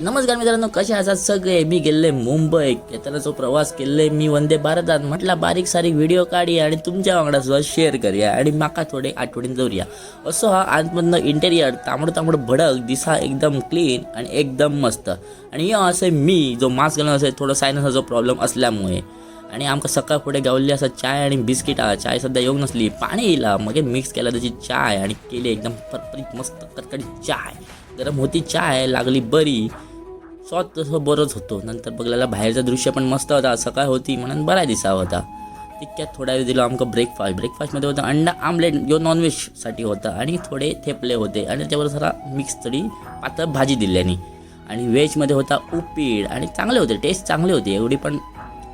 नमस्कार मित्रांनो कसे आहात सगळे? मी गेले मुंबई. जो प्रवास केले मी वंदे भारतात म्हटला बारीक सारीक व्हिडिओ काढी आणि तुमच्या वांगडा सुद्धा शेअर करूया आणि माका थोडे आठवणीन जाऊया असो हा आतमधनं इंटेरियर तांबडो तांबडं भडक दिसा एकदम क्लीन आणि एकदम मस्त. आणि यो असे मी जो मास्क घालून असेल थोडं सायनसचा प्रॉब्लेम असल्यामुळे. आणि आमकां सकाळ फुडें गावल्ली आसा चाय आनी बिस्किटां चाय सद्दां येवंक नासली पाणी येयला मागीर मिक्स केला त्याची चाय आनी केली एकदम परपरीत मस्त कडकडीत चाय. गरम होती चाय लागली बरी. स्वत तसं बरंच होतो. नंतर बघलेला बाहेरचं दृश्य पण मस्त होता. सकाळ होती म्हणून बरा दिसा होता. तितक्यात थोडा वेळ दिलो आमकां ब्रेकफास्ट ब्रेकफास्टमध्ये होता अंडा आमलेट जो नॉनव्हेजसाठी होता. आणि थोडे थेपले होते. आणि त्यावर जरा मिक्स तरी पातळ भाजी दिल्यानी आणि व्हेजमध्ये होता उपीड. आणि चांगले होते. टेस्ट चांगले होते. एवढी पण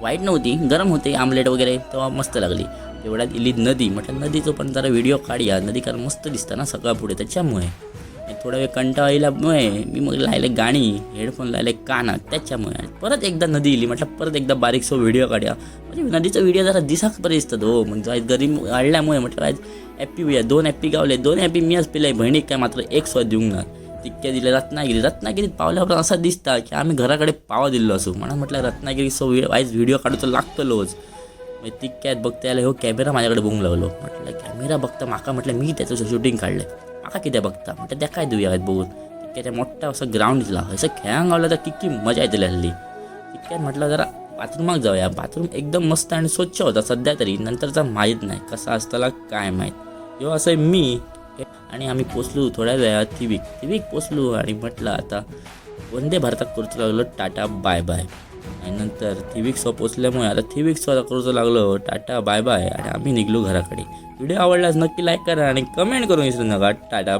वाईट नव्हती. गरम होते आमलेट वगैरे तेव्हा मस्त लागली. तेवढ्यात इली नदी. म्हटलं नदीचं पण जरा व्हिडिओ काढूया. नदी कारण मस्त दिसतं ना सकाळ पुढे. त्याच्यामुळे. थोडा वेळ कंटाळल्यामुळे मी मग लायले गाणी हेडफोन लायले कानात. त्याच्यामुळे आणि परत एकदा नदी इली. म्हटलं परत एकदा बारीकसो व्हिडिओ काढ्या. म्हणजे नदीचा व्हिडिओ जरा दिसाक बरे दिसतात हो. म्हणजे आज गरीब वाढल्यामुळे म्हटलं आज ॲपी होऊया. दोन ॲपी गावले. दोन ॲपी मी आज पिलाय. बहिणीक काय मात्र एक स्व देऊन ना. तितक्या दिले रत्नागिरी. रत्नागिरीत पावल्यावर असा दिसता की आम्ही घराकडे पावा दिलो असो. म्हणून म्हटलं रत्नागिरी सो आयज व्हिडिओ काढतो लागतलोच मग तितक्यात बघता आलं हो कॅमेरा माझ्याकडे बघून लागलो म्हटलं कॅमेरा बघता माका म्हटलं मी त्याचं शूटिंग काढलं माका कित्या बघता? म्हणटा त्या काय देऊया बघून? तितक्या त्या मोठा असं ग्राउंड दिला असं खेळांक गावला तर किती मजा येते हल्ली. तितक्यात म्हटलं जरा बाथरूमात जाऊया. बाथरूम एकदम मस्त आणि स्वच्छ होता सध्या तरी. नंतरचा माहीत नाही कसा असताला काय माहीत. ह्यो असं मी आणि आम्ही पोचलो थोड्या वेळात थिवीक थिवीक पोचलो आणि म्हटलं आता वंदे भारतात करतो लागलो टाटा बाय बाय आणि नंतर थिविक पोचल्यामुळे आता थिविक्सवर स्व करूचं लागलो. Tata bye bye. आणि आम्ही निघलो घराकडे. व्हिडिओ आवडलास नक्की लाईक करा आणि कमेंट करून विसरू नका. टाटा.